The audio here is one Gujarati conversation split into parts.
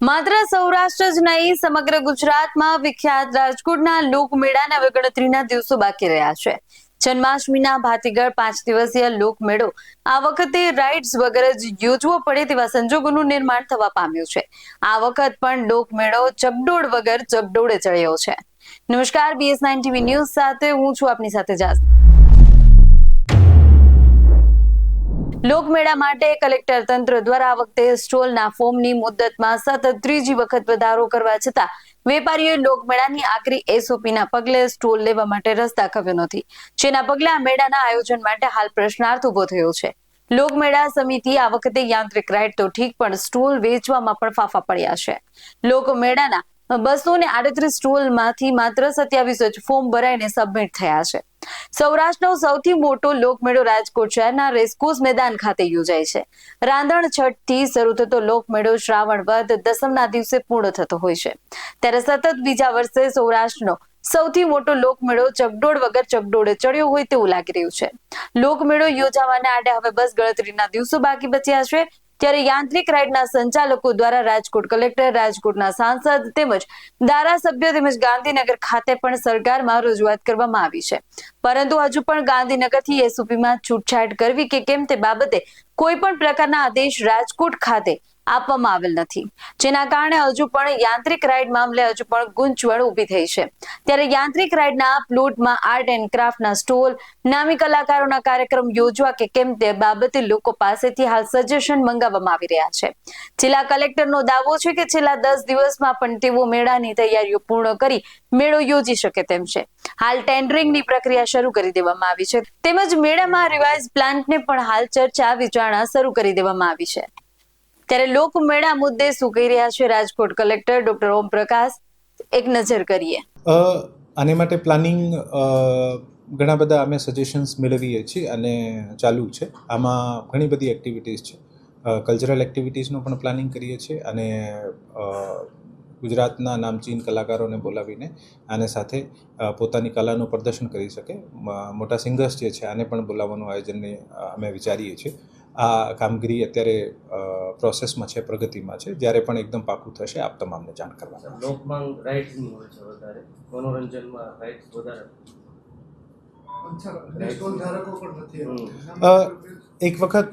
માત્ર સૌરાષ્ટ્ર જ નહીં, સમગ્ર ગુજરાતમાં વિખ્યાત રાજકોટના લોકમેળાના હવે દિવસો બાકી રહ્યા છે. જન્માષ્ટમીના ભાતીગળ પાંચ દિવસીય લોકમેળો આ વખતે રાઇડ્સ વગર જ યોજવો પડે તેવા સંજોગોનું નિર્માણ થવા પામ્યું છે. આ વખત પણ લોકમેળો ચગડોળ વગર ચગડોળે ચડ્યો છે. નમસ્કાર બીએસ નાઇન ટીવી ન્યૂઝ સાથે હું છું આપની સાથે જાસ લોકમેળા માટે કલેક્ટર તંત્ર દ્વારા આ વખતે સ્ટોલના ફોર્મની મુદ્દતમાં સતત ત્રીજી વખત વધારો કરવા છતાં વેપારીઓએ લોકમેળાની આખરી એસઓપીના પગલે સ્ટોલ લેવા માટે રસ્તા ખવ્યો નથી. જેના પગલે આ મેળાના આયોજન માટે હાલ પ્રશ્નાર્થ ઊભો થયો છે. લોકમેળા સમિતિ આ વખતે યાંત્રિક રાઇડ તો ઠીક, પણ સ્ટોલ વેચવામાં પણ ફાફા પડ્યા છે. લોકમેળાના બસો ને આડત્રીસ સ્ટોલમાંથી માત્ર સત્યાવીસ જ ફોર્મ ભરાઈને સબમિટ થયા છે. સૌરાષ્ટ્રનો સૌથી મોટો લોકમેળો રાજકોટ શહેરના રેસકોર્સ મેદાન ખાતે યોજાય છે. રાંધણ છઠથી શરૂ થતો લોકમેળો શ્રાવણ વધ દસમના દિવસે પૂર્ણ થતો હોય છે. ત્યારે સતત બીજા વર્ષે સૌરાષ્ટ્રનો સૌથી મોટો લોકમેળો ચગડોળ વગર ચગડોળે ચડ્યો હોય તેવું લાગી રહ્યું છે. લોકમેળો યોજાવાના આડે હવે બસ ગણતરીના દિવસો બાકી બચ્યા છે. ત્યારે યાંત્રિક રાઇડના સંચાલકો દ્વારા રાજકોટ કલેક્ટર, રાજકોટના સાંસદ તેમજ ધારાસભ્યો તેમજ ગાંધીનગર ખાતે પણ સરકારમાં રજૂઆત કરવામાં આવી છે. પરંતુ હજુ પણ ગાંધીનગરથી એસઓપીમાં છૂટછાટ કરવી કે કેમ તે બાબતે કોઈ પણ પ્રકારના આદેશ રાજકોટ ખાતે આપવામાં આવેલ નથી. જેના કારણે હજુ પણ યાંત્રિક રાઇડ મામલે હજુ પણ ગુંચવણ ઊભી થઈ છે. ત્યારે યાંત્રિક રાઇડના પ્લોટમાં આર્ટ એન્ડ ક્રાફ્ટના સ્ટોલ, નામી કલાકારોના કાર્યક્રમ યોજવા કે કેમ તે બાબતે લોકો પાસેથી હાલ સજેશન મંગાવવામાં આવી રહ્યા છે. જિલ્લા કલેક્ટરનો દાવો છે કે છેલ્લા દસ દિવસમાં પણ તેઓ મેળાની તૈયારીઓ પૂર્ણ કરી મેળો યોજી શકે તેમ છે. હાલ ટેન્ડરિંગની પ્રક્રિયા શરૂ કરી દેવામાં આવી છે. તેમજ મેળામાં રિવાઇઝ પ્લાન્ટને પણ હાલ ચર્ચા, વિચારણા શરૂ કરી દેવામાં આવી છે. ત્યારે લોકમેળા મુદ્દે શું કહી રહ્યા છે રાજકોટ કલેક્ટર ડોક્ટર ઓમ પ્રકાશ એક નજર કરીએ. આને માટે પ્લાનિંગ ઘણા બધા અમે સજેશન્સ મેળવીએ છીએ અને ચાલુ છે. આમાં ઘણી બધી એક્ટિવિટીઝ છે. કલ્ચરલ એક્ટિવિટીઝનું પણ પ્લાનિંગ કરીએ છીએ અને ગુજરાતના નામચીન કલાકારોને બોલાવીને આને સાથે પોતાની કલાનું પ્રદર્શન કરી શકે. મોટા સિંગર્સ જે છે આને પણ બોલાવવાનું આયોજનને અમે વિચારીએ છીએ. આ કામગીરી અત્યારે પ્રોસેસમાં છે પ્રગતિમાં છે. જ્યારે પણ એકદમ પાકું થશે આપ તમામને જાણ કરવા લોકમાંગ રાઇડ્સની હોય છે વધારે. મનોરંજનમાં રાઇડ્સ વધારે. એક વખત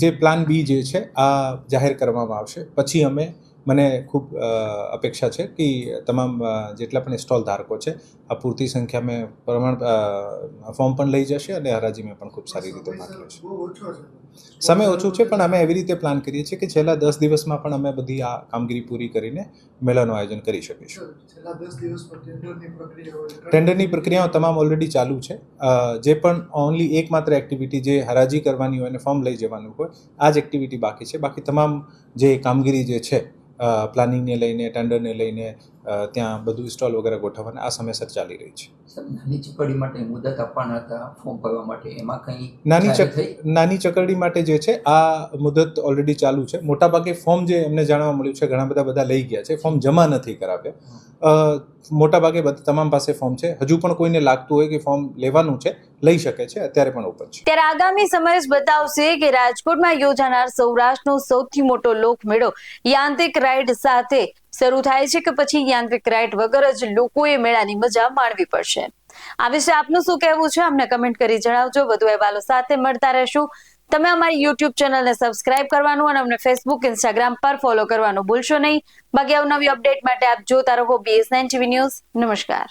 જે પ્લાન બી જે છે આ જાહેર કરવામાં આવશે. પછી અમે મને ખૂબ અપેક્ષા છે કે તમામ જેટલા પણ સ્ટોલ ધારકો છે આ પૂરતી સંખ્યા મેં પ્રમાણ ફોર્મ પણ લઈ જશે અને હરાજી મેં પણ ખૂબ સારી રીતે ભાગ લેશે સમય ઓછો છે પણ અમે એવી રીતે પ્લાન કરીએ છીએ કે છેલ્લા દસ દિવસમાં પણ અમે બધી આ કામગીરી પૂરી કરીને મેળાનું આયોજન કરી શકીશું. ટેન્ડરની પ્રક્રિયાઓ તમામ ઓલરેડી ચાલુ છે. જે પણ ઓનલી એકમાત્ર એક્ટિવિટી જે હરાજી કરવાની હોય અને ફોર્મ લઈ જવાનું હોય આ જ એક્ટિવિટી બાકી છે. બાકી તમામ જે કામગીરી જે છે પ્લાનિંગને લઈને ટેન્ડરને લઈને ત્યાં બધું સ્ટોલ વગેરે ગોઠવવાના આ સમયસર ચાલી રહી છે. નાની ચકરડી માટે મુદત આપવાના હતા ફોર્મ ભરવા માટે એમાં કંઈ નાની ચક નાની ચકરડી માટે જે છે, આ મુદત ઓલરેડી ચાલુ છે. મોટાભાગે ફોર્મ જે એમને જાણવા મળ્યું છે, ઘણા બધા બધા લઈ ગયા છે. ફોર્મ જમા નથી કરાવ્યા. મોટાભાગે બધા, તમામ પાસે ફોર્મ છે. હજુ પણ કોઈને લાગતું હોય કે ફોર્મ લેવાનું છે, લઈ શકે છે. અત્યારે પણ ઓપન છે. ત્યારે આગામી સમય બતાવશે કે રાજકોટમાં યોજાનાર સૌરાષ્ટ્રનો સૌથી મોટો લોકમેળો યાંત્રિક રાઇડ સાથે શરૂ થાય છે કે પછી યાંત્રિક રાઇડ વગર જ લોકોએ મેળાની મજા માણવી પડશે. આ વિશે આપનું શું કહેવું છે? અમને કમેન્ટ કરી જણાવજો. વધુ અહેવાલો સાથે મળતા રહેશું. તમે અમારી યુટ્યુબ ચેનલને સબસ્ક્રાઇબ કરવાનું અને અમને ફેસબુક ઇન્સ્ટાગ્રામ પર ફોલો કરવાનું ભૂલશો નહીં. બાકી અવનવી અપડેટ માટે આપ જોતા રહો બીએસ નાઇન ટીવી ન્યૂઝ નમસ્કાર.